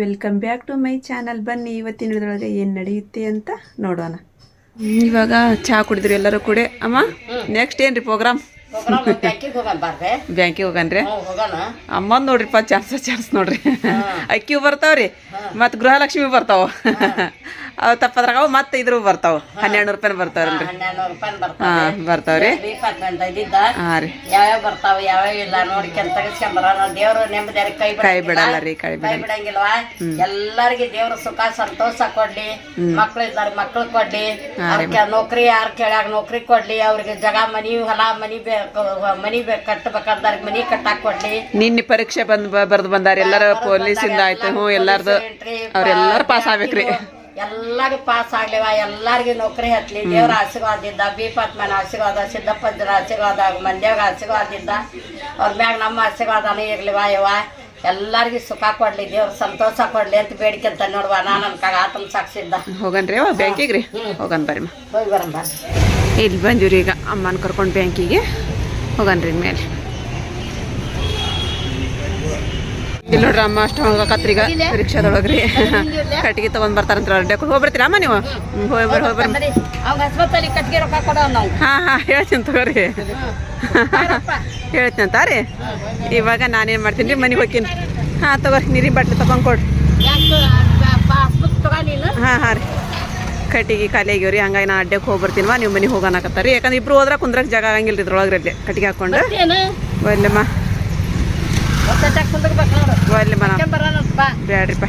Welcome back to my channel ಬನ್ನಿ ಇವತ್ತಿನ ವಿಡಿಯೋದೊಳಗೆ ಏನು ನಡೆಯುತ್ತೆ ಅಂತ ನೋಡೋಣ. ಇವಾಗ ಚಹಾ ಕುಡಿದ್ರು ಎಲ್ಲರೂ ಕೂಡ. ಅಮ್ಮ ನೆಕ್ಸ್ಟ್ ಏನ್ರಿ ಪ್ರೋಗ್ರಾಮ್ ಬ್ಯಾಂಕಿಗೆ ಹೋಗನ್ರಿ? ಅಮ್ಮ ನೋಡ್ರಿಪ್ಪ ಚಾನ್ಸ್ ಚಾನ್ಸ್ ನೋಡ್ರಿ. ಅಕ್ಕಿ ಬರ್ತಾವ್ರಿ ಮತ್ತು ಗೃಹಲಕ್ಷ್ಮಿ ಬರ್ತಾವ. ಅವು ತಪ್ಪದ್ರಾಗ ಅವು ಮತ್ತೆ ಇದ್ರು ಬರ್ತಾವ. ಹನ್ನೆರಡು ರೂಪಾಯಿ ಬರ್ತಾವ್ರಿ ಹನ್ನೆರಡು ರೂಪಾಯಿ ಬರ್ತಾವ ಹಾಂ ಬರ್ತಾವ್ರಿ. ಹಾಂ ರೀ. ಯಾವ್ಯಾವ ಬರ್ತಾವ ಯಾವ್ಯಾವ ಇಲ್ಲ ನೋಡ್ಕೊಂಡ್ ತೆಗಿಸ್ಕೊಂಬರ ದೇವ್ರು ನೆಮ್ಮದಿ ಕೈ ಕೈ ಬಿಡಲ್ಲ ರೀ ಕೈ ಬಿಡಂಗಿಲ್ವಾ? ಎಲ್ಲರಿಗೆ ದೇವ್ರ ಸುಖ ಸಂತೋಷ ಕೊಡ್ಲಿ. ಮಕ್ಳು ಇದ್ದಾರೆ ಮಕ್ಳು ಕೊಡ್ಲಿ. ಅವ್ರಿಗೆ ನೌಕರಿ ಯಾರು ಕೇಳಾಗ ನೌಕರಿ ಕೊಡ್ಲಿ. ಅವ್ರಿಗೆ ಜಗ ಮನಿ ಹೊಲ ಮನಿ ಬೇಕು ಮನಿ ಬೇಕು ಕಟ್ಟಬೇಕಂದ್ರೆ ಮನಿ ಕಟ್ಟಾಕ್ ಕೊಡ್ಲಿ. ನಿನ್ನೆ ಪರೀಕ್ಷೆ ಬಂದ್ ಬರ್ದು ಬಂದಾರ ಎಲ್ಲಾರ ಇಂದ ಆಯ್ತು. ಹ್ಞೂ ಎಲ್ಲಾರ್ದು ಅವ್ರೆಲ್ಲಾರು ಪಾಸ್ ಆಗ್ಬೇಕ್ರಿ. ಎಲ್ಲಾರು ಪಾಸ್ ಆಗ್ಲಿವ ಎಲ್ಲಾರ್ಗಿ ನೌಕರಿ ಹತ್ಲಿ. ದೇವ್ರ ಆಶೀರ್ವಾದಿಂದ ಬೀಪತ್ಮನ ಆಶೀರ್ವಾದ ಸಿದ್ದಪ್ಪಂದ್ರ ಆಶೀರ್ವಾದ ಮಂದ್ಯಾಗ ಇದ್ದ ಅವ್ರ ಮ್ಯಾಗ ನಮ್ಮ ಆಶೀರ್ವಾದನೂ ಇರ್ಲಿವ ಇವ ಎಲ್ಲಾರ್ಗಿ ಸುಖ ಕೊಡ್ಲಿ ದೇವ್ರ ಸಂತೋಷ ಕೊಡ್ಲಿ ಅಂತ ಬೇಡಿಕೆ ಅಂತ ನೋಡುವ ನಾನು ಅನ್ಕಾಗ ಆತನ ಸಾಕ್ಷಿದ್ದ ಹೋಗನ್ರಿ ಬ್ಯಾಂಕಿಗೆ ರೀ ಹೋಗನ್ ಬರ್ರಿ ಹೋಗಿ ಬರಂಬ ಇಲ್ಲಿ ಬಂದಿವ್ರಿ ಈಗ ಅಮ್ಮನ ಕರ್ಕೊಂಡು ಬ್ಯಾಂಕಿಗೆ. ಹೋಗನ್ರಿ ಮೇಲೆ ಇಲ್ಲಿ ನೋಡ್ರಿ ಅಮ್ಮ ಅಷ್ಟು ಹೋಗಕತ್ರಿ ಈಗ ರಿಕ್ಷಾದೊಳಗ್ರಿ ಕಟ್ಟಿಗೆ ತಗೊಂಡ್ ಬರ್ತಾರಂತ ಅಡ್ಡೆ ಹೋಗ್ಬರ್ತೀರ ಅಮ್ಮ ನೀವು? ಹೋಗಿ ಬರ್ ಹೋಗಿ ಬರ್ರಿ. ಹಾಂ ಹಾಂ ಹೇಳ್ತೀನಿ ತಗೋರಿ. ಹೇಳ್ತೀನಿ ಅಂತ ರೀ. ಇವಾಗ ನಾನೇನು ಮಾಡ್ತೀನಿ ರೀ ಮನೆಗೆ ಹೋಗ್ತೀನಿ. ಹಾಂ ತಗೋರಿ ನೀರಿ ಬಟ್ಟೆ ತಗೊಂಡ್ ಕೊಡ್ರಿ. ಹಾ ಹಾಂ ರೀ. ಕಟ್ಟಿಗೆ ಖಾಲಿ ಆಗ್ಯಾವ್ರಿ ಹಂಗಾಗಿ ನಾ ಅಡ್ಡಕ್ಕೆ ಹೋಗಿ ಬರ್ತೀನಿವಾ ನೀವು ಮನೆಗೆ ಹೋಗೋಣಕತ್ತಾರ. ರೀ ಯಾಕಂದ್ರೆ ಇಬ್ರು ಹೋದ್ರೆ ಕುಂದ್ರಕ್ಕೆ ಜಾಗ ಆಗಂಗಿಲ್ಲ ರೀ ಇದ್ರೊಳಗ್ರಲ್ಲಿ ಕಟ್ಟಿಗೆ ಹಾಕ್ಕೊಂಡು ಏನು ನಾವು ಬ್ಯಾಡ್ರಿಪ್ಪ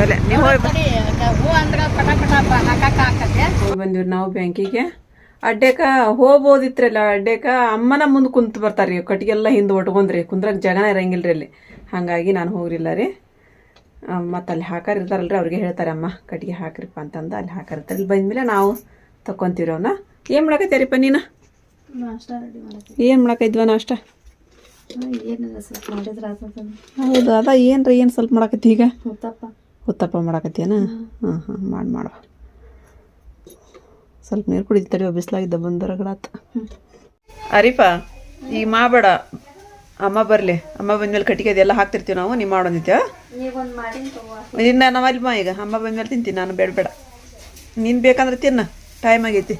ಒಲ್ಲೆ ಹೋಗಿ ಬಂದಿವ್ರಿ ನಾವು ಬ್ಯಾಂಕಿಗೆ. ಅಡ್ಡೇಕ ಹೋಗ್ಬೋದಿತ್ರಲ್ಲ ಅಡ್ಡೇಕ ಅಮ್ಮನ ಮುಂದೆ ಕುಂತು ಬರ್ತಾರೆ ರೀ ಕಟ್ಟಿಗೆಲ್ಲ ಹಿಂದೆ ಒಟ್ಕೊಂಡ್ರಿ ಕುಂದ್ರಕ್ ಜಗನ ಇರಂಗಿಲ್ಲ ರೀ ಅಲ್ಲಿ. ಹಾಗಾಗಿ ನಾನು ಹೋಗ್ರಿಲ್ಲ ರೀ. ಮತ್ತು ಅಲ್ಲಿ ಹಾಕಾರ ಇರ್ತಾರಲ್ರಿ ಅವ್ರಿಗೆ ಹೇಳ್ತಾರೆ ಅಮ್ಮ ಕಟ್ಟಿಗೆ ಹಾಕ್ರಿಪ್ಪ ಅಂತಂದು ಅಲ್ಲಿ ಹಾಕರಿರ್ತಾರೆ. ಇಲ್ಲಿ ಬಂದ್ಮೇಲೆ ನಾವು ತಕ್ಕೊಂತೀವಿ ಅವನ್ನ ಏನು ಮಾಡಕತ್ತೀರಿಪ್ಪ ನೀನು? ಏನು ಮಾಡಕೈದ್ವ ನಾಷ್ಟ? ಹೌದು ಅದ ಏನು ರೀ ಏನು ಸ್ವಲ್ಪ ಮಾಡಕತ್ತಿ ಈಗ? ಉತ್ತಪ್ಪ. ಮಾಡಾಕತ್ತೀನ ಹಾಂ ಹಾಂ ಮಾಡಿ ಮಾಡುವ ಸ್ವಲ್ಪ ನೀರು ತಡಿ ಬಿಸಿಲಾಗಿದ್ದ ಬಂದರಗಳಾತ ಅರಿಪ ಈಗ ಮಾಡಬೇಡ ಅಮ್ಮ ಬರಲಿ ಅಮ್ಮ ಬಂದ್ಮೇಲೆ ಕಟ್ಟಿಗೆ ಅದೆಲ್ಲ ಹಾಕ್ತಿರ್ತೀವಿ ನಾವು ನೀವು ಮಾಡೋದಿತ್ಯ ಇನ್ನು ನಾವು ಅಲ್ಲಿ ಮಾ ಈಗ? ಅಮ್ಮ ಬಂದ್ಮೇಲೆ ತಿಂತೀನಿ ನಾನು ಬೇಡ ಬೇಡ. ನೀನು ಬೇಕಂದ್ರೆ ತಿನ್ನ ಟೈಮ್ ಆಗೈತಿ.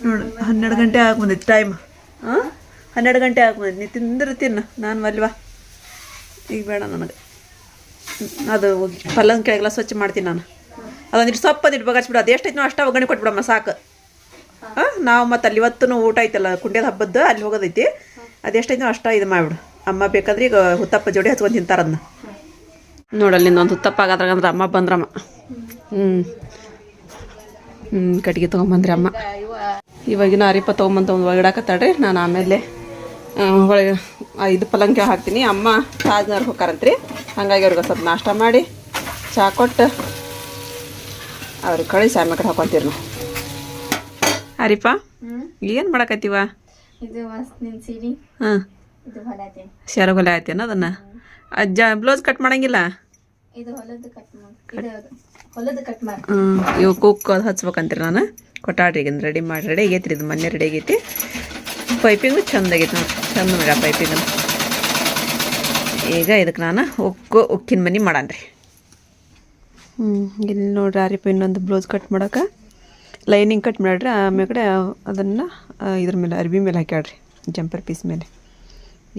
ನೋಡು ಹನ್ನೆರಡು ಗಂಟೆ ಆಗಿ ಬಂದೈತಿ ಟೈಮ್ ಹಾಂ? ಹನ್ನೆರಡು ಗಂಟೆ ಆಗ್ಬೋದು. ನೀ ತಿಂದ್ರೆ ತಿನ್ನು. ನಾನು ಅಲ್ವಾ ಈಗ ಬೇಡ ನನಗೆ. ಅದು ಪಲ್ಲಂಗ ಕೆಳಗೆಲ್ಲ ಸ್ವಚ್ಛ ಮಾಡ್ತೀನಿ ನಾನು. ಅದೊಂದಿಟ್ಟು ಸೊಪ್ಪು ಅದಿಟ್ಟು ಬಗಾಡ್ಸ್ಬಿಡು ಅದು ಎಷ್ಟೈತೆ ಅಷ್ಟು ಒಗ್ಗರಣೆ ಕೊಟ್ಬಿಡಮ್ಮ, ಸಾಕು. ಹಾಂ? ನಾವು ಮತ್ತು ಅಲ್ಲಿ ಇವತ್ತು ಊಟ ಐತಲ್ಲ ಕುಂಡ್ಯದ ಹಬ್ಬದ್ದು, ಅಲ್ಲಿ ಹೋಗೋದೈತಿ. ಅದೆಷ್ಟೈತೆ ಅಷ್ಟು ಇದು ಮಾಡಿಬಿಡು. ಅಮ್ಮ ಬೇಕಾದ್ರೆ ಈಗ ಹುತ್ತಪ್ಪ ಜೋಡಿ ಹಚ್ಕೊಂಡು ತಿಂತಾರದನ್ನ ನೋಡಲ್ಲಿ ಒಂದು ಹುತ್ತಪ್ಪ ಆಗಾದ್ರಾಗ ಅಂದ್ರೆ ಅಮ್ಮ ಬಂದ್ರಮ್ಮ. ಹ್ಞೂ ಹ್ಞೂ ಕಟ್ಟಿಗೆ ತೊಗೊಂಬಂದ್ರಿ ಅಮ್ಮ. ಇವಾಗಿನ ಅರಿಪ ತೊಗೊಂಬಂತ ಒಂದು ಒಳಗಡಾಕತ್ತಾಳ್ರಿ ನಾನು ಆಮೇಲೆ ಇದು ಪಲಂಗಿ ಹಾಕ್ತೀನಿ. ಅಮ್ಮ ತಾಜ್ನವ್ರು ಹೋಗ್ತಾರಂತ್ರಿ ಹಂಗಾಗಿ ಅವ್ರಿಗೆ ಸ್ವಲ್ಪ ನಾಷ್ಟ ಮಾಡಿ ಚಹಾ ಕೊಟ್ಟು ಅವ್ರಿಗೆ ಕಳಿಸಿ ಆಮೇಲೆ ಕಡೆ ಹಾಕೊತೀರಿ ನಾವು. ಹರಿಪ ಏನು ಮಾಡಕತ್ತೀವ? ಹಾಂ. ಇದು ಹೊಲ ಆಯ್ತೇನ ಅದನ್ನು? ಅಜ್ಜ ಬ್ಲೌಸ್ ಕಟ್ ಮಾಡಂಗಿಲ್ಲ? ಹ್ಞೂ ಇವು ಕುಕ್ ಹಚ್ಬೇಕಂತೀರಿ ನಾನು. ಕೊಟ್ಟಾಡ್ರಿ ರೆಡಿ ಮಾಡಿ ರೆಡಿ ಆಗೈತಿ ಇದು ಮೊನ್ನೆ ರೆಡಿ ಆಗೈತಿ. ಪೈಪಿಂಗು ಚಂದ ಆಗೈತಿ ನೋಡಿ ಚಂದ ಮಗ ಪೈಪಿಂಗ್ ಈಗ ಇದಕ್ಕೆ ನಾನು ಉಕ್ಕು ಉಕ್ಕಿನ ಮನೆ ಮಾಡಾನ್ರಿ. ಹ್ಞೂ ಇಲ್ಲಿ ನೋಡ್ರಿ ಆರಿಪ ಇನ್ನೊಂದು ಬ್ಲೌಸ್ ಕಟ್ ಮಾಡೋಕೆ. ಲೈನಿಂಗ್ ಕಟ್ ಮಾಡ್ರಿ ಆಮೇಲೆ ಅದನ್ನು ಇದ್ರ ಮೇಲೆ, ಅರ್ಬಿ ಮೇಲೆ ಹಾಕ್ಯಾಡ್ರಿ, ಜಂಪರ್ ಪೀಸ್ ಮೇಲೆ.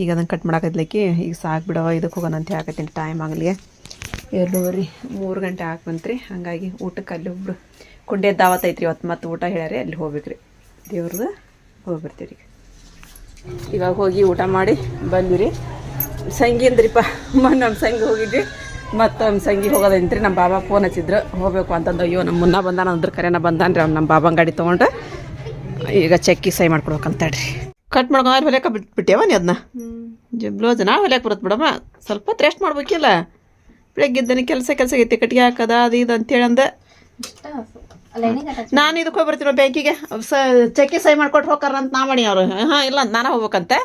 ಈಗ ಅದನ್ನು ಕಟ್ ಮಾಡಾಕದ್ಲಕ್ಕಿ ಈಗ ಸಾಕು ಬಿಡವ ಇದಕ್ಕೆ ಹೋಗೋಣ ಅಂತ ಹಾಕತ್ತೀನಿ ಟೈಮ್ ಆಗಲಿ ಎರಡೂವರೆ ಮೂರು ಗಂಟೆ ಹಾಕ್ಬಂತ್ರಿ ಹಾಗಾಗಿ ಊಟಕ್ಕೆ ಅಲ್ಲಿ ಒಬ್ಬರು ಕುಂಡೆ ದಾವತ್ ಐತ್ರಿ ಇವತ್ತು ಮತ್ತೆ ಊಟ ಹೇಳ್ಯಾರಿ, ಅಲ್ಲಿ ಹೋಗ್ಬೇಕ್ರಿ. ದೇವ್ರದ್ದು ಹೋಗ್ಬಿಡ್ತೀವಿ ರೀ ಇವಾಗ ಹೋಗಿ ಊಟ ಮಾಡಿ ಬಂದಿರಿ ಸಂಗಿ ಅಂದ್ರಿಪ್ಪ ಮೊನ್ನೆ ನಮ್ಮ ಸಂಗಿ ಹೋಗಿದ್ವಿ. ಮತ್ತು ನಮ್ಮ ಸಂಗಿ ಹೋಗೋದಂತ್ರಿ ನಮ್ಮ ಬಾಬಾ ಫೋನ್ ಹಚ್ಚಿದ್ರು. ಹೋಗ್ಬೇಕು ಅಂತಂದು ಅಯ್ಯೋ ನಮ್ಮ ಮುನ್ನ ಬಂದಾನ ಅಂದ್ರೆ ಕರೆನ ಬಂದಾನ್ರಿ ಅವ್ನು ನಮ್ಮ ಬಾಬಾ ಗಾಡಿ ತೊಗೊಂಡು. ಈಗ ಚೆಕ್ಕಿ ಸೈ ಮಾಡ್ಕೊಡ್ಬೇಕಂತಡ್ರಿ ಕಟ್ ಮಾಡ್ಕೊಂಡು ಹೊಲಿಯಕ್ಕೆ ಬಿಟ್ಬಿಟ್ಟೇವ ನೀ ಅದನ್ನ ಬ್ಲೌಸ್ ನಾ ಹೊಲಿಯಕ್ಕೆ ಬರುತ್ತೆ ಬಿಡಮ್ಮ. ಸ್ವಲ್ಪ ಹೊತ್ತು ರೆಸ್ಟ್ ಮಾಡ್ಬೇಕಿಲ್ಲ. ಬೆಳಗ್ಗಿದ್ದಾನೆ ಕೆಲಸ ಕೆಲಸ ಐತಿ ಕಟ್ಟಿಗೆ ಹಾಕದ ಅದು ಇದು ಅಂತೇಳಿ ಅಂದೆ ನಾನು ಇದಕ್ಕೆ ಹೋಗಿ ಬರ್ತೀನಿ ಬ್ಯಾಂಕಿಗೆ. ಸ ಚೆಕ್ಕಿ ಸೈ ಮಾಡ್ಕೊಟ್ಟು ಹೋಗಾರ ಅಂತ ನಾ ಮಾಡಿ ಅವ್ರು. ಹಾಂ ಇಲ್ಲ ಅಂತ ನಾನು ಹೋಗ್ಬೇಕಂತೆ.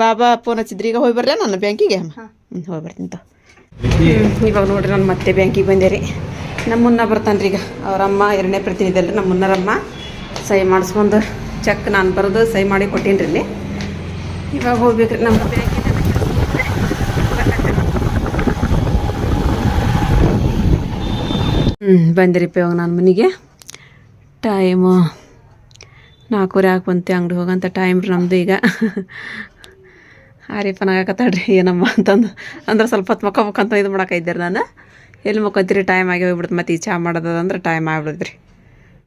ಬಾಬಾ ಫೋನ್ ಹಚ್ಚಿದ್ರಿ ಈಗ ಹೋಗಿ ಬರಲೇ ನಾನು ಬ್ಯಾಂಕಿಗೆ? ಹ್ಞೂ ಹೋಗಿ ಬರ್ತೀನಿ ತೊ. ಇವಾಗ ನೋಡ್ರಿ ನಾನು ಮತ್ತೆ ಬ್ಯಾಂಕಿಗೆ ಬಂದೆ ರೀ. ನಮ್ಮ ಮುನ್ನ ಬರ್ತಾನೆ ರೀ ಈಗ ಅವರಮ್ಮ ಎರಡನೇ ಪ್ರತಿನಿಧಿ ಅಲ್ರಿ ನಮ್ಮ ಮುನ್ನರಮ್ಮ ಸೈ ಮಾಡಿಸ್ಕೊಂಡು ಚೆಕ್ ನಾನು ಬರೆದು ಸೈ ಮಾಡಿ ಕೊಟ್ಟೀನಿ ರೀ ಇಲ್ಲಿ. ಇವಾಗ ಹೋಗ್ಬೇಕ್ರಿ ನಮ್ಮ ಬ್ಯಾಂಕಿಗೆ ಹ್ಞೂ ಬಂದಿರಿಪ್ಪ ಇವಾಗ ನಾನು ಮನೆಗೆ. ಟೈಮು ನಾಲ್ಕೂವರೆ ಹಾಕಿ ಬಂತೆ, ಅಂಗಡಿ ಹೋಗಂತ ಟೈಮ್ ರೀ ನಮ್ಮದು ಈಗ. ಹಾರಿಪ್ಪನಾಗಕತ್ತಾಡ್ರಿ ಏನಮ್ಮ ಅಂತಂದು. ಅಂದ್ರೆ ಸ್ವಲ್ಪ ಹೊತ್ತು ಮಕ್ಕಬೇಕಂತ ಇದು ಮಾಡಾಕೈದ್ದೆ ನಾನು. ಎಲ್ಲಿ ಮಕ್ಕೊಂತೀರಿ ಟೈಮ್ ಆಗಿ ಹೋಗ್ಬಿಡ್ತು. ಮತ್ತೆ ಈ ಚಹಾ ಮಾಡೋದಂದ್ರೆ ಟೈಮ್ ಆಗ್ಬಿಡುತ್ತೆ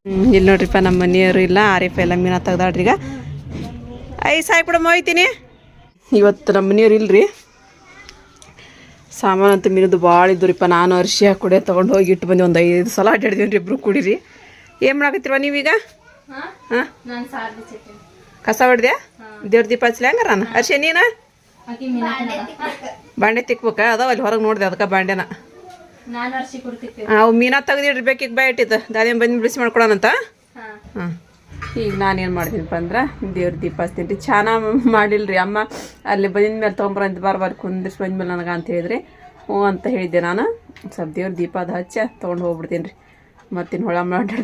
ಹ್ಞೂ ಇಲ್ಲಿ ನೋಡ್ರಿಪ್ಪ ನಮ್ಮ ಮನೆಯವರು ಇಲ್ಲ ಆರಿಫ ಎಲ್ಲ ಮೀನ ತೆಗ್ದಾಡ್ರಿ ಈಗ. ಐ ಸಾಯ್ಬಿಡಮ್ಮ ಹೋಯ್ತೀನಿ ಇವತ್ತು ನಮ್ಮ ಮನೆಯವ್ರು ಇಲ್ರಿ. ಸಾಮಾನು ಅಂತ ಮೀನದು ಭಾಳ ಇದ್ದುರಿಪ್ಪ. ನಾನು ಅರ್ಶಿ ಹಾಕೊಡೆ ತೊಗೊಂಡು ಹೋಗಿ ಇಟ್ಟು ಬಂದು. ಒಂದು ಐದು ಸಲ ಅಡ್ಡಾಡಿದ್ವಿ ರೀ ಇಬ್ರು ಕುಡೀರಿ. ಏನು ಮಾಡಾಕತ್ತಿರುವ ನೀವೀಗ ಹಾಂ? ಕಸ ಹೊಡ್ದೆ ದೇವ್ರ ದೀಪ ಹಚ್ಚಲಿ ಹಂಗಾರ ನಾನು? ಅರ್ಶಿ ನೀನು ಮೀನಾ ಬಾಂಡೆ ತಿಕ್ಬೇಕ. ಅದಾವ ಅಲ್ಲಿ ಹೊರಗೆ ನೋಡಿದೆ ಅದಕ್ಕೆ ಬಾಂಡೆನ. ಅವು ಮೀನಾ ತೆಗೆದಿಡ್ಬೇಕು ಈಗ ಬಾಯ್ ಇಟ್ಟಿದ್ದು. ದಾದಿನ ಬಂದು ಬಿಡಿಸಿ ಮಾಡ್ಕೊಡೋಣಂತ? ಹಾ. ಹಾಂ. ಈಗ ನಾನೇನು ಮಾಡ್ತೀನಪ್ಪ ಅಂದ್ರೆ ದೇವ್ರ ದೀಪ ಹಚ್ತೀನಿ. ರೀ ಚೆನ್ನಾಗಿ ಮಾಡಿಲ್ರಿ ಅಮ್ಮ. ಅಲ್ಲಿ ಬಂದಿದ ಮೇಲೆ ತೊಗೊಂಬರಂತ ಬಾರ್ ಬಾರ್ ಕುಂದಿರ್ಸಿ ಬಂದ್ಮೇಲೆ ನನಗೆ ಅಂತ ಹೇಳಿದ್ರಿ. ಹ್ಞೂ ಅಂತ ಹೇಳಿದ್ದೆ ನಾನು. ಸ್ವಲ್ಪ ದೇವ್ರ ದೀಪ ಅದು ಹಚ್ಚ ತೊಗೊಂಡು ಹೋಗ್ಬಿಡ್ತೀನಿ ರೀ ಮತ್ತಿನ್ನು ಹೊಳ ರೀ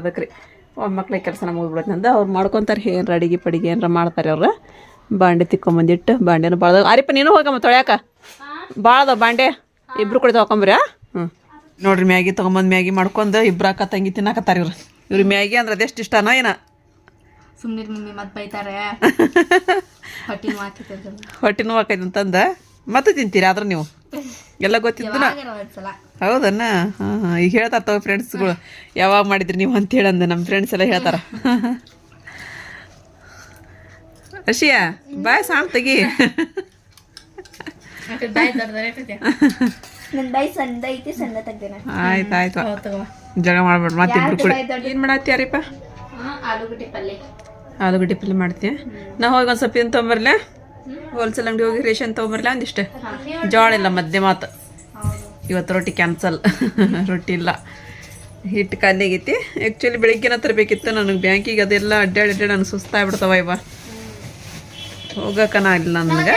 ಅದಕ್ಕೆ ರೀ ಮಕ್ಳಿಗೆ ಕೆಲಸ ನಮಗೆ ಹೋಗ್ಬಿಡತ್ತೆ ಅಂದ ಅವ್ರು ಮಾಡ್ಕೊತಾರೆ ಏನು ಅಡಿಗೆ ಪಡಿಗೆ ಏನಾರ ಮಾಡ್ತಾರೆ ಅವ್ರು. ಬಾಂಡೆ ತಿಕ್ಕೊಂಬಂದಿಟ್ಟು ಬಾಂಡೆನೂ ಭಾಳ ಅರಿಪ್ಪ, ನೀನು ಹೋಗಮ್ಮ ತೊಳ್ಯಾಕ? ಭಾಳ ಬಾಂಡೆ. ಇಬ್ರು ಕೂಡ ತೊಗೊಂಬ್ರಿ ಹ್ಞೂ ನೋಡ್ರಿ ಮ್ಯಾಗಿ ತೊಗೊಂಬಂದು ಮ್ಯಾಗಿ ಮಾಡ್ಕೊಂಡು ಇಬ್ರು ಅಕ್ಕ ತಂಗಿ ತಿನ್ನಕತ್ತಾರ ಇವ್ರು. ಇವ್ರು ಮ್ಯಾಗಿ ಅಂದ್ರೆ ಅದೆಷ್ಟು ಇಷ್ಟನೋ ಏನ. ಸುಮ್ಮನೆ ಮಮ್ಮಿ ಮತ್ತೆ ಬೈತಾರೆ. ಹೊಟ್ಟೆ ಹೊಟ್ಟೆ ನೋವಾಕೈತೆ ಅಂತಂದ? ಮತ್ತೆ ತಿಂತೀರಿ ಆದ್ರೆ ನೀವು? ಎಲ್ಲ ಗೊತ್ತಿದ್ದನ? ಹೌದನ್ನ ಹಾಂ ಹಾಂ. ಈಗ ಹೇಳ್ತಾರ ತಗೋ ಫ್ರೆಂಡ್ಸ್ಗಳು ಯಾವಾಗ ಮಾಡಿದ್ರಿ ನೀವು ಅಂತ ಹೇಳಂದ ನಮ್ಮ ಫ್ರೆಂಡ್ಸ್ ಎಲ್ಲ ಹೇಳ್ತಾರ. ಅಶಿಯಾ ಬಾಯ್ ಸಾಮ್ ತೆಗಿ. ಬಾಯಿ ಐತಿ ಸಣ್ಣ ತೆಗ್ದೇನೆ. ಆಯ್ತು ಆಯ್ತು. ಜಗ ಮಾಡ್ಬೇಡ ಮತ್ತೆ ಇಬ್ರು ಕೂಡ ಏನು ಮಾಡತ್ತೀಯಾರಿಪ್ಪ ಆಲೂಗಡ್ಡೆ ಪಲ್ಯ ಆಲೂಗಡ್ಡೆ ಪಲ್ಯ ಮಾಡ್ತೀಯ? ನಾ ಹೋಗಿ ಒಂದು ಸ್ವಲ್ಪ ಏನು ತೊಗೊಂಬರ್ಲ ಹೋಲ್ಸೇಲ್ ಅಂಗಡಿ ಹೋಗಿ ರೇಷನ್ ತೊಗೊಂಬರ್ಲ ಒಂದಿಷ್ಟು ಜೋಳ ಇಲ್ಲ ಮಧ್ಯೆ ಮಾತು. ಇವತ್ತು ರೊಟ್ಟಿ ಕ್ಯಾನ್ಸಲ್ ರೊಟ್ಟಿ ಇಲ್ಲ. ಹಿಟ್ಟು ಖಾಲಿ ಆಗೈತಿ ಆ್ಯಕ್ಚುಲಿ ಬೆಳಿಗ್ಗೆನ ತರಬೇಕಿತ್ತು ನನಗೆ ಬ್ಯಾಂಕಿಗೆ ಅದೆಲ್ಲ ಅಡ್ಡಾಡಿ ಅಡ್ಡಾಡಿ ನನಗೆ ಸುಸ್ತಾಗ್ಬಿಡ್ತಾವ ಇವ. ಹೋಗಕ್ಕನ ಇಲ್ಲ ನನಗೆ.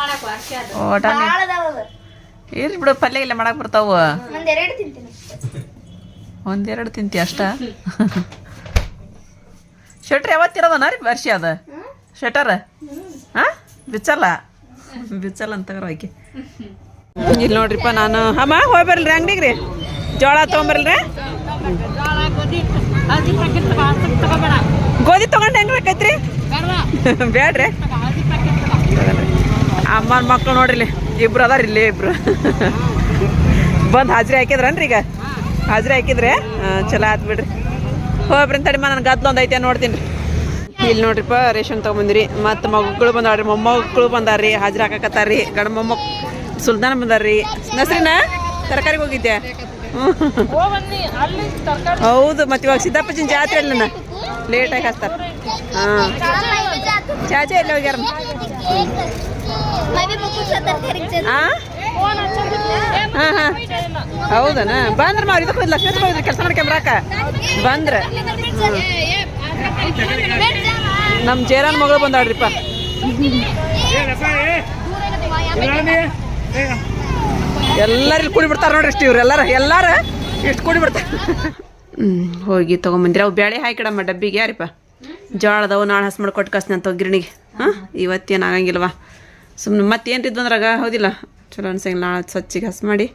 ಮಾಡಕ್ ಓಟ ಇರ್ಲಿ ಬಿಡು ಪಲ್ಯ ಇಲ್ಲ ಮಾಡಕ್ಕೆ ಬರ್ತಾವ. ಒಂದೆರಡು ತಿಂತಿ ಅಷ್ಟ? ಶೆಟ್ರ್ ಯಾವತ್ತಿರೋದನ ರೀ ವರ್ಷ ಅದ? ಶೆಟರ್? ಹಾಂ ಬಿಚ್ಚಲ್ಲ ಬಿಚ್ಚಲ್ಲ ಅಂತ ಆಕೆ. ಇಲ್ಲಿ ನೋಡ್ರಿಪ್ಪ ನಾನು. ಅಮ್ಮ ಹೋಗಿ ರೀ ಅಂಗಡಿಗೆ ರೀ. ಜೋಳ ತೊಗೊಂಬರ್ಲ್ರಿ ಗೋಧಿ ತಗೊಂಡ್ ಹೆಂಗ್ ಬೇಕೈತ್ರಿ ಬೇಡ್ರಿ ಅಮ್ಮನ ಮಕ್ಳು ನೋಡ್ರಿ ಇಬ್ರು ಅದಾರ ಇಲ್ಲಿ ಇಬ್ರು. ಬಂದು ಹಾಜ್ರಿ ಹಾಕಿದ್ರನ್ರಿ ಈಗ? ಹಾಜ್ರಿ ಹಾಕಿದ್ರೆ ಚಲೋ ಆತ್ ಬಿಡ್ರಿ. ಹೋಗ್ರಿ ತಡಿಮ ನನ್ನ ಗದ್ಲ ಒಂದು ಐತೆ ನೋಡ್ತೀನಿ. ಇಲ್ಲಿ ನೋಡ್ರಿಪ್ಪ ರೇಷನ್ ತೊಗೊಂಬಂದಿರಿ. ಮತ್ತು ಮಕ್ಕಳು ಬಂದಾಳ್ರಿ ಮೊಮ್ಮಕ್ಕಳು ಬಂದಾರ್ರಿ ಹಾಜ್ರಿ ಹಾಕಕತ್ತಾರ್ರಿ. ಗಂಡ ಮೊಮ್ಮಕ್ ಸುಲ್ತಾನ ಬಂದಾರ್ರಿ. ನಸ್ರಿನ ತರಕಾರಿಗೆ ಹೋಗಿದ್ದೆ ಹೌದು ಮತ್ತೆ ಇವಾಗ ಸಿದ್ದಪ್ಪಜಿನ ಜಾತ್ರೆ ಅಲ್ಲ ಲೇಟಾಗಿ ಹಾಕ್ತಾರೆ. ಹಾಂ. ಚಾಚೆ ಎಲ್ಲ ಹೋಗ್ಯಾರ? ಆ? ಹಾಂ ಹಾಂ. ಹೌದನ? ಬಂದ್ರೆ ಮಾವ್ರಿ ಇದಕ್ಕೆ ಲಕ್ಷ್ಮೀ ಹೋಗಿದ್ರಿ ಕೆಲಸ ಕ್ಯಾಮ್ರಾಕ ಬಂದ್ರೆ. ನಮ್ಮ ಜೇರಾನ್ ಮಗಳು ಬಂದಾಳ್ರಿಪ್ಪ. ಎಲ್ಲರೂ ಇಲ್ಲಿ ಕೂಡಿ ಬಿಡ್ತಾರೆ ನೋಡ್ರಿ ಇಷ್ಟು ಇವ್ರು ಎಲ್ಲಾರ ಎಲ್ಲಾರ ಇಷ್ಟು ಕೂಡಿ ಬಿಡ್ತಾರೆ. ಹ್ಞೂ ಹೋಗಿ ತೊಗೊಂಬಂದಿರಿ. ಅವು ಬೇಳೆ ಹಾಕಿಡಮ್ಮ ಡಬ್ಬಿಗೆ ಯಾರಿಪ್ಪ? ಜೋಳದವು ನಾಳೆ ಹಸ್ ಮಾಡಿ ಕೊಟ್ಟು ಕಸ್ನ ಅಂತ ಗಿರಣಿಗೆ ಹಾಂ ಇವತ್ತೇನು ಆಗಂಗಿಲ್ವಾ? ಸುಮ್ಮನೆ ಮತ್ತೇನು ಇದ್ದು ಅಂದ್ರಾಗ? ಹೌದಿಲ್ಲ. ಚಲೋ ಅನ್ಸಂಗಿಲ್ಲ. ನಾಳೆ ಸ್ವಚ್ಛಿಗೆ ಹಸ್ ಮಾಡಿ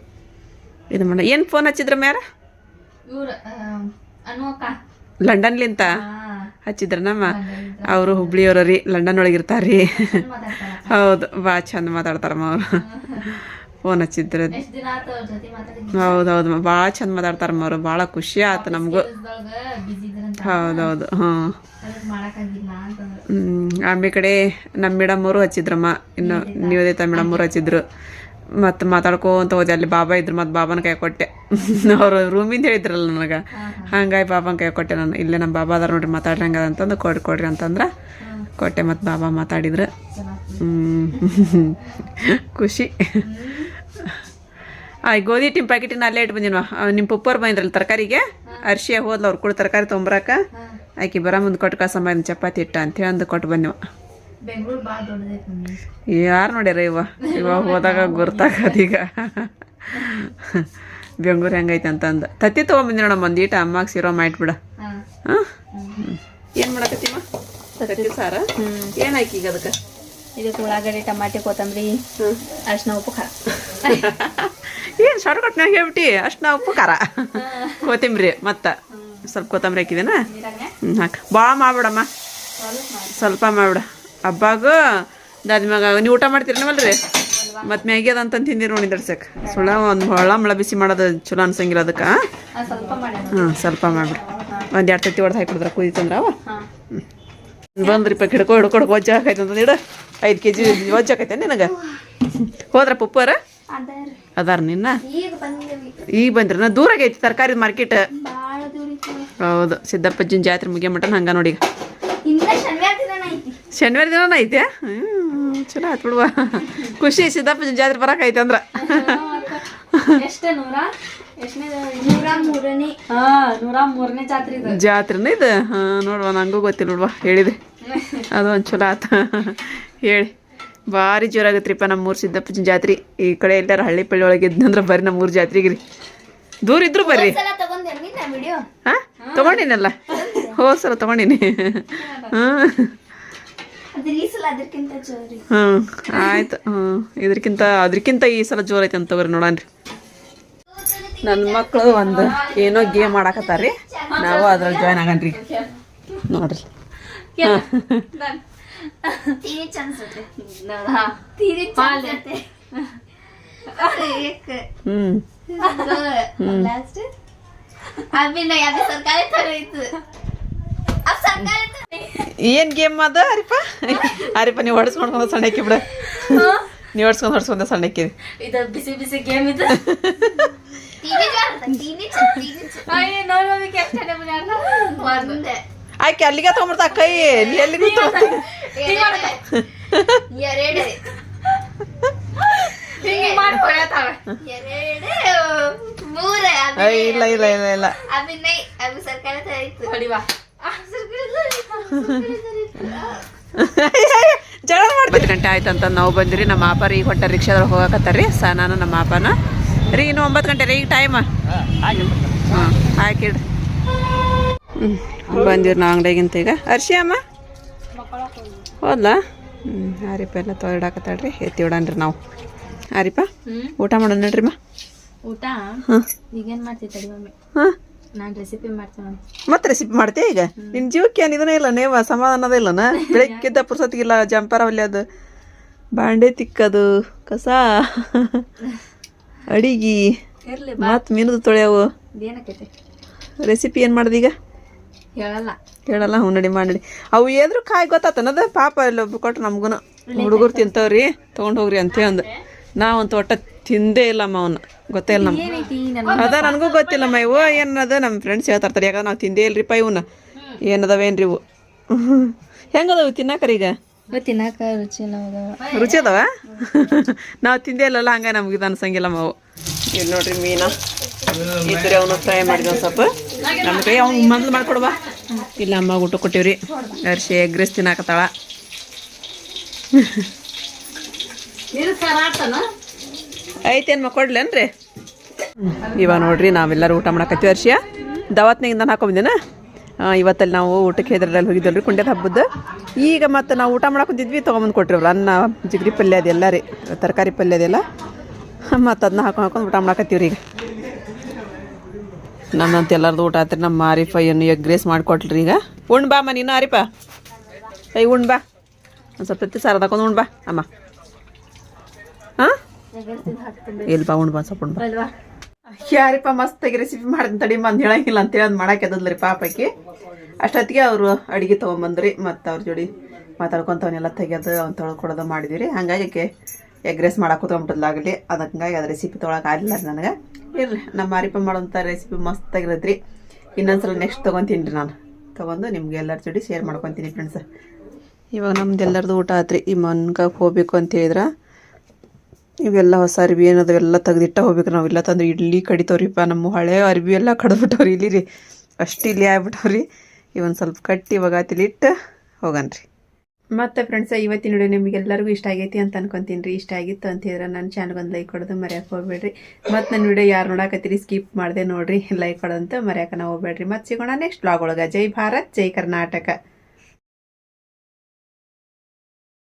ಇದು ಮಾಡ. ಏನು ಫೋನ್ ಹಚ್ಚಿದ್ರ ಮ್ಯಾರ? ಲಂಡನ್ಲಿಂತ? ಹಚ್ಚಿದ್ರ ನಮ್ಮ? ಅವರು ಹುಬ್ಳಿಯವ್ರ ರೀ ಲಂಡನ್ ಒಳಗಿರ್ತಾರ್ರಿ. ಹೌದು. ಭಾಳ ಚಂದ ಮಾತಾಡ್ತಾರಮ್ಮ ಅವರು. ಫೋನ್ ಹಚ್ಚಿದ್ರ ಹೌದೌದು ಹೌದು ಹೌದು ಭಾಳ ಚಂದ ಮಾತಾಡ್ತಾರಮ್ಮ ಅವರು ಭಾಳ ಖುಷಿ ಆಯ್ತು ನಮಗೂ. ಹೌದೌದು ಹಾಂ. ಹ್ಞೂ ಆಮೇಲೆ ಕಡೆ ನಮ್ಮ ಮೇಡಮ್ ಅವರು ಹಚ್ಚಿದ್ರಮ್ಮ ಇನ್ನು ನಿವೇದಿತ ಮೇಡಮ್ ಅವರು ಹಚ್ಚಿದ್ರು. ಮತ್ತು ಮಾತಾಡ್ಕೋತ ಹೋದೆ ಅಲ್ಲಿ ಬಾಬಾ ಇದ್ರು ಮತ್ತು ಬಾಬಾನ ಕೈ ಕೊಟ್ಟೆ. ಅವರು ರೂಮಿಂದ ಹೇಳಿದ್ರಲ್ಲ ನನಗೆ. ಹಂಗಾಗಿ ಬಾಬನ ಕೈ ಕೊಟ್ಟೆ ನಾನು. ಇಲ್ಲೇ ನಮ್ಮ ಬಾಬಾ ಅದಾರ ನೋಡ್ರಿ ಮಾತಾಡ್ರಂಗದ ಅಂತಂದು ಕೊಡ್ರಿ ಕೊಡ್ರಿ ಅಂತಂದ್ರೆ ಕೊಟ್ಟೆ ಮತ್ತು ಬಾಬಾ ಮಾತಾಡಿದ್ರು. ಹ್ಞೂ ಖುಷಿ. ಆ ಗೋಧಿ ಹಿಟ್ಟಿನ ಪ್ಯಾಕೆಟಿನ ಅಲ್ಲೇ ಇಟ್ಟು ಬಂದಿನ ನಿಮ್ಮ ಪುಪ್ಪರು ಬಂದ್ರಲ್ಲ ತರಕಾರಿಗೆ? ಅರ್ಶಿಯ ಹೋದ್ಲ ಅವ್ರು ಕೂಡ ತರಕಾರಿ ತೊಂಬರಾಕ. ಆಕಿ ಬರ ಮುಂದೆ ಕೊಟ್ಟು ಕಸಂಬ ಚಪಾತಿ ಇಟ್ಟ ಅಂತೇಳಿ ಅಂದು ಕೊಟ್ಟು ಬಂದಿವ. ಯಾರು ನೋಡ್ಯಾರ ಇವ? ಇವ ಹೋದಾಗ ಗುರ್ತಾಗದೀಗ ಬೆಂಗ್ಳೂರು ಹೆಂಗೈತೆ ಅಂತಂದು. ತತ್ತಿ ತೊಗೊಂಬಂದಿ ನೋಡಮ್ಮ ಒಂದು ಈಟ ಅಮ್ಮಗೆ ಸಿರೋ ಮಾಡ್ಬಿಡ ಹಾ. ಏನು ಮಾಡಕತ್ತೀವ ತತ್ತಿ ಸಾರ? ಏನು ಹಾಕಿ ಈಗ ಅದಕ್ಕೆ? ಇದಕ್ಕೆ ಉಳ್ಳಾಗಡ್ಡೆ ಟಮಾಟೆ ಕೊತ್ತಂಬರಿ ಅಷ್ಟು ಅರ್ಶಿನ ಉಪ್ಪು ಖಾರ. ಏನು ಶಾರ್ಟ್ ಶಾರ್ಟ್ ಕಟ್ನಾಗ ಹೇಳ್ಬಿಟ್ಟು? ಅಷ್ಟು ನಾವು ಉಪ್ಪು ಖಾರ ಕೊತ್ತಂಬರಿ ಮತ್ತು. ಸ್ವಲ್ಪ ಕೊತ್ತಂಬರಿ ಹಾಕಿದೇನ ಹ್ಞೂ ಹಾಕಿ. ಭಾಳ ಮಾಡ್ಬಿಡಮ್ಮ. ಸ್ವಲ್ಪ ಮಾಡ್ಬಿಡ. ಹಬ್ಬಾಗ ಮ್ಯಾಗ ನೀವು ಊಟ ಮಾಡ್ತೀರನವಲ್ರಿ? ಮತ್ತು ಮ್ಯಾಗಿ ಅದಂತ ತಿಂದಿರಿ ನೋಡಿ ದಡ್ಸಕ್ಕೆ ಸುಳ್ಳ ಒಂದು ಹೊಳ ಮಳ ಬಿಸಿ ಮಾಡೋದು ಚಲೋ ಅನ್ಸಂಗಿಲ್ಲ ಅದಕ್ಕೆ. ಹ್ಞೂ ಸ್ವಲ್ಪ ಮಾಡ್ಬಿಡು. ಒಂದು ಎರಡು ತತ್ತಿ ಹೊಡೆದು ಹಾಕಿಬಿಡ್ತಾರೆ ಕುದೀತಂದ್ರೆ ಅವ. ಹ್ಞೂ ಬಂದ್ರಿ ಪ ಹಿಡ್ಕೊ ಹಿಡ್ಕೊ ಹಿಡ್ಕೊ ವಜ್ಜ ಹಾಕೈತೆ ಅಂತ ಇಡು ಐದು ಕೆ ಜಿ ವಜ್ಜ ಆಕೈತೆ ನಿನಗೆ? ಹೋದ್ರ ಪುಪ್ಪರ ಅದಾರ ನಿನ್ನ? ಈಗ ಬಂದ್ರಿ? ನಾ ದೂರ ಆಗೈತಿ ತರಕಾರಿ ಮಾರ್ಕೆಟ್ ಹೌದು ಸಿದ್ದಪ್ಪಜ್ಜನ ಜಾತ್ರೆ ಮುಗಿಯ ಮಟನ್ ಹಂಗ ನೋಡಿ ಶನಿವಾರ ದಿನ ಐತಿ. ಹ್ಞೂ ಚಲೋ ಆಯ್ತು ಬಿಡುವ. ಖುಷಿ ಸಿದ್ದಪ್ಪಜ್ಜನ ಜಾತ್ರೆ ಬರಕ್ ಐತೆ ಅಂದ್ರೆ. ಜಾತ್ರೆ ಇದು. ಹಾಂ ನೋಡುವ ನಂಗೂ ಗೊತ್ತಿಲ್ಲ ನೋಡುವ ಹೇಳಿದೆ. ಅದು ಒಂದು ಚಲೋ ಆತ. ಹೇಳಿ. ಭಾರಿ ಜೋರಾಗತ್ರಿಪ್ಪ ನಮ್ಮೂರು ಸಿದ್ದಪ್ಪಜ್ಜನ ಜಾತ್ರೆ. ಈ ಕಡೆ ಎಲ್ಲಾರು ಹಳ್ಳಿ ಪಳ್ಳಿ ಒಳಗೆ ಇದ್ನಂದ್ರೆ ಬರ್ರಿ ನಮ್ಮೂರು ಜಾತ್ರೆಗೆ ರೀ ದೂರ ಇದ್ರು ಬರ್ರಿ. ಹಾಂ? ತೊಗೊಂಡಿನಲ್ಲ? ಹೋದ್ ಸಲ ತೊಗೊಂಡಿನಿ ಹಾಂ ಹ್ಞೂ ಆಯ್ತು. ಹ್ಞೂ ಇದಕ್ಕಿಂತ ಅದಕ್ಕಿಂತ ಈ ಸಲ ಜೋರ್ ಐತೆ ಅಂತ ತಗೋರಿ ನೋಡನ್ರಿ. ನನ್ನ ಮಕ್ಕಳು ಒಂದು ಏನೋ ಗೇಮ್ ಆಡಕತ್ತಾರ್ರಿ. ನಾವು ಅದ್ರಲ್ಲಿ ಜಾಯ್ನ್ ಆಗನ್ರಿ ನೋಡ್ರಿ. ತೀರಿ ಚಂದ್ಸತ್ತೆ ತೀರಿ ಚಂದ್ಸತ್ತೆ ಹ್ಞೂ ಲಾಸ್ಟ್ ಅಭಿನ ಯಾವ್ದು ಸರ್ಕಾರಿ ತರ ಇತ್ತು ಅದ್ ಸರ್ಕಾರಿ ತರ ಏನು ಗೇಮ್ ಅದ ಅರಿಪ ಅರಿಪ ನೀವು ಹೊಡ್ಸ್ಕೊಂಡು ಸಣ್ಣಕ್ಕಿ ಬಿಡ ನೀವು ಹೊಡ್ಸ್ಕೊಂಡು ಹೊಡ್ಸ್ಕೊಂಡ ಸಣ್ಣಕ್ಕಿ ಇದು ಬಿಸಿ ಬಿಸಿ ಗೇಮ್ ಇದು ತೀರಿ ತೀರಿ ತೀರಿ ಅಯ್ಯ ನೋಡೋದಕ್ಕೆ ಎಷ್ಟು ಜನ ಬಂದಾರ ಒಂದೇ ಆಕೆ ಅಲ್ಲಿಗೆ ತಗೊಂಡ್ಬಿಡ್ತಾ ಕೈ ನೀ ಎಲ್ಲಿಗೂ ಇಲ್ಲ ಇಲ್ಲ ಇಲ್ಲ ಇಲ್ಲ. ಜಗಳ ಗಂಟೆ ಆಯ್ತು ಅಂತ ನಾವು ಬಂದಿರಿ ನಮ್ಮ ಮಾಪ ಈಗ ಹೊಟ್ಟ ರಿಕ್ಷಾದೊಳಗೆ ಹೋಗಕತ್ತಾರ್ರಿ ನಾನು ನಮ್ಮ ಮಾಪನ ರೀ ಇನ್ನು ಒಂಬತ್ತು ಗಂಟೆ ರೀ ಈಗ ಟೈಮ್ ಹಾಂ ಹಾಕಿಡ್ರಿ ಹ್ಞೂ ಬಂದಿವ್ರಿ ನಾವು ಅಂಗಡಿಗಿಂತ ಈಗ? ಅರ್ಶಿ ಅಮ್ಮ? ಹೋದ್ಲಾ? ಹ್ಞೂ ಹಾರಿಪ ಎಲ್ಲ ತೊಳೆಡಾಕತ್ತಾಳ್ರಿ ಎತ್ತಿ ಬಿಡನ್ರಿ ನಾವು. ಹಾರಿಪ ಊಟ ಮಾಡೋಣ ನೋಡ್ರಿ ಮಾ. ಊಟ? ಹಾಂ. ಈಗೇನ್ ಮಮ್ಮಿ ಹಾಂ. ನಾನ್ ರೆಸಿಪಿ ಮಾಡ್ತೀನಿ ಮತ್ತೆ ರೆಸಿಪಿ ಮಾಡ್ತೀಯ ಈಗ? ನಿನ್ ಜೀವಕ್ಕೆ ಏನು ಇದನ್ನೇ ಇಲ್ಲ ನೇವ ಸಮಾಧಾನದ ಇಲ್ಲನ? ಬೆಳಗ್ಗಿದ್ದ ಪುರ್ಸೊತ್ತಿಗಿಲ್ಲ ಜಂಪರ ಅದು. ಬಾಂಡೆ ತಿಕ್ಕದು ಕಸ ಅಡಿಗೆ ಮತ್ ಮತ್ತು ಮೀನದು ತೊಳೆಯವು. ರೆಸಿಪಿ ಏನು ಮಾಡ್ದೀಗ ಈಗ? ಹೇಳಲ್ಲ ಹೇಳಲ್ಲ ಹ್ಞೂ ನಡಿ ಮಾಡಿ ಅವು ಏದ್ರು ಕಾಯಿ ಗೊತ್ತಾತನದ ಪಾಪ ಎಲ್ಲ ಕೊಟ್ಟು ನಮ್ಗೂ ಹುಡುಗರು ತಿಂತವ್ರಿ ತೊಗೊಂಡು ಹೋಗ್ರಿ ಅಂತ ಅಂದು. ನಾವಂತೂ ಒಟ್ಟ ತಿಂದೇ ಇಲ್ಲಮ್ಮ ಅವನ್ನ ಗೊತ್ತೇ ಇಲ್ಲ ನಮ್ಮ ಅದ ನನಗೂ ಗೊತ್ತಿಲ್ಲಮ್ಮ ಇವು. ಏನದ ನಮ್ಮ ಫ್ರೆಂಡ್ಸ್ ಹೇಳ್ತಾರ್ತಾರೆ ಯಾಕಂದ್ರೆ ನಾವು ತಿಂದೇ ಇಲ್ರಿಪ್ಪ ಇವನ್ನ ಏನದವೇನ್ರಿ ಇವು? ಹೆಂಗದವು ತಿನ್ನಾಕರಿ ಈಗ? ತಿನ್ನಾಕ ರುಚಿ ರುಚಿ ಅದಾವ? ನಾವು ತಿಂದೇ ಇಲ್ಲಲ್ಲ ಹಂಗ ನಮ್ಗೆ ಇದು ಅನ್ಸಂಗಿಲ್ಲಮ್ಮ ಮಾವು ಇಲ್ಲಿ ನೋಡ್ರಿ ಮೀನ. ಇದ್ರೆ ಅವನು ಫ್ರೈ ಮಾಡಿದ್ವಿ ಒಂದು ಸ್ವಲ್ಪ. ಕೈ ಅವ್ನು ಮೊದ್ಲು ಮಾಡ್ಕೊಡುವ ಇಲ್ಲ, ಅಮ್ಮ ಊಟ ಕೊಟ್ಟಿವ್ರಿ. ಅರ್ಶಿ ಎಗ್ ರೈಸ್ ತಿನ್ನಾಕತ್ತಾಳ. ಐತೇನು ಮಕ್ಕೊಡ್ಲೇನ್ರಿ ಇವಾಗ ನೋಡ್ರಿ, ನಾವೆಲ್ಲರೂ ಊಟ ಮಾಡಕತ್ತೀವಿ ಅರ್ಶಿಯ. ದವಾತ್ನಾಗಿಂದ ಹಾಕೊಂಬಂದಿನ? ಇವತ್ತಲ್ಲಿ ನಾವು ಊಟಕ್ಕೆ ಹೆದ್ರಲ್ಲಿ ಹೋಗಿದ್ದಲ್ರಿ ಕುಂಡ್ಯದ ಹಬ್ಬದ ಈಗ ಮತ್ತೆ ನಾವು ಊಟ ಮಾಡಕೊಂತಿದ್ವಿ ತೊಗೊಂಬಂದು ಕೊಟ್ಟಿರೋರು ಅನ್ನ, ಜಿಗ್ರಿ ಪಲ್ಯ ಅದೆಲ್ಲ ರೀ, ತರಕಾರಿ ಪಲ್ಯ ಅದೆಲ್ಲ. ಮತ್ತು ಅದನ್ನ ಹಾಕೊಂಡು ಹಾಕೊಂಡು ಊಟ ಮಾಡಕತ್ತೀವ್ರಿ ಈಗ. ನನ್ನಂತ ಎಲ್ಲರದು ಊಟ ಆತ್ರಿ, ನಮ್ಮ ಆರಿಫ ಏನು ಎಗ್ ರೈಸ್ ಮಾಡಿಕೊಟ್ರಿ ಈಗ. ಉಣ್ ಬಾ ಅಮ್ಮ ನೀನು ಆರಿಫ ಐ ಉಣ್ ಬಾ. ಒಂದು ಸ್ವಲ್ಪ ಎತ್ತಿ ಸಾರ ತಗೊಂಡು ಉಣ್ ಬಾ. ಅಮ್ಮ. ಹಾಂ? ಇಲ್ಲಿ ಬಾ, ಉಣ್ ಬಾ ಸ್ವಲ್ಪ ಉಣ್ ಬಾ. ಯಾರಿಪ್ಪ ಮಸ್ತಾಗಿ ರೆಸಿಪಿ ಮಾಡಿದ್ ತಡಿ ಮಂದು ಹೇಳಂಗಿಲ್ಲ ಅಂತೇಳಿ ಅದು ಮಾಡಕ್ಕೆ ಅದಲ್ರಿ ಪಾಪಕ್ಕೆ ಅಷ್ಟೊತ್ತಿಗೆ ಅವರು ಅಡುಗೆ ತೊಗೊಂಬಂದ್ರಿ ಮತ್ತು ಅವ್ರ ಜೋಡಿ ಮಾತಾಡ್ಕೊಂತವನ್ನೆಲ್ಲ ತೆಗೆಯೋದು ಅವ್ನು ತೊಳ್ಕೊಡೋದು ಮಾಡಿದ್ವಿ ರೀ ಹಂಗಾಗಿ ಎಗ್ ರೈಸ್ ಮಾಡಕ್ಕೆ ಕುತ್ಕೊಂಬಿಟ್ಟದ್ಲಾಗಲಿ ಅದಕ್ಕೆ ಹಂಗಾಗಿ ಅದು ರೆಸಿಪಿ ತೊಗೊಳಕ್ಕೆ ಆಗಲಿಲ್ಲ ನನಗೆ. ಇರಲಿ, ನಮ್ಮ ಅರಿಪ ಮಾಡೋಂಥ ರೆಸಿಪಿ ಮಸ್ತ್ ಆಗಿರತ್ರಿ ಇನ್ನೊಂದ್ಸಲ ನೆಕ್ಸ್ಟ್ ತೊಗೊತೀನಿ ರೀ ನಾನು. ತೊಗೊಂಡು ನಿಮ್ಗೆ ಎಲ್ಲರ ಜೋಡಿ ಶೇರ್ ಮಾಡ್ಕೊತೀನಿ ಫ್ರೆಂಡ್ಸ್ ಇವಾಗ ನಮ್ದು ಎಲ್ಲರದು ಊಟ ಆತ್ರಿ. ಈ ಮನ್ಕಾಗ ಹೋಗ್ಬೇಕು ಅಂತ ಇವೆಲ್ಲ ಹೊಸ ಅರಿವಿ ಏನದು ಎಲ್ಲ ತೆಗ್ದಿಟ್ಟ ಹೋಗ್ಬೇಕು ನಾವು. ಇಲ್ಲ ತಂದ್ರೆ ಇಡ್ಲಿ ಕಡಿತವ್ರಿಪ್ಪ. ನಮ್ಮ ಹಳೆ ಅರಿವಿ ಎಲ್ಲ ಕಡ್ದುಬಿಟ್ಟವ್ರಿ ಇಲ್ಲಿ ರೀ ಅಷ್ಟು ಇಲ್ಲಿ ಆಗ್ಬಿಟ್ಟವ್ರಿ. ಇವೊಂದು ಸ್ವಲ್ಪ ಕಟ್ಟಿ ಇವಾಗ ತಿಲಿಟ್ಟು ಹೋಗನ್ರಿ. ಮತ್ತೆ ಫ್ರೆಂಡ್ಸ್ ಇವತ್ತಿನ ವಿಡಿಯೋ ನಿಮಗೆಲ್ಲರಿಗೂ ಇಷ್ಟ ಆಗೈತಿ ಅಂತ ಅನ್ಕೊಂತೀನಿ ರೀ. ಇಷ್ಟ ಆಗಿತ್ತು ಅಂತ ಹೇಳಿದ್ರೆ ನನ್ನ ಚಾನಲ್ಗೊಂದು ಲೈಕ್ ಕೊಡೋದು ಮರ್ಯಾಕೆ ಹೋಗ್ಬೇಡ್ರಿ. ಮತ್ತು ನನ್ನ ವಿಡಿಯೋ ಯಾರು ನೋಡಾಕತ್ತೀರಿ ಸ್ಕಿಪ್ ಮಾಡಿದೆ ನೋಡ್ರಿ. ಲೈಕ್ ಕೊಡೋದಂತ ಮರ್ಯಾಕನ ಹೋಗ್ಬೇಡ್ರಿ. ಮತ್ತೆ ಸಿಗೋಣ ನೆಕ್ಸ್ಟ್ ಬ್ಲಾಗ್ ಒಳಗೆ. ಜೈ ಭಾರತ್, ಜೈ ಕರ್ನಾಟಕ.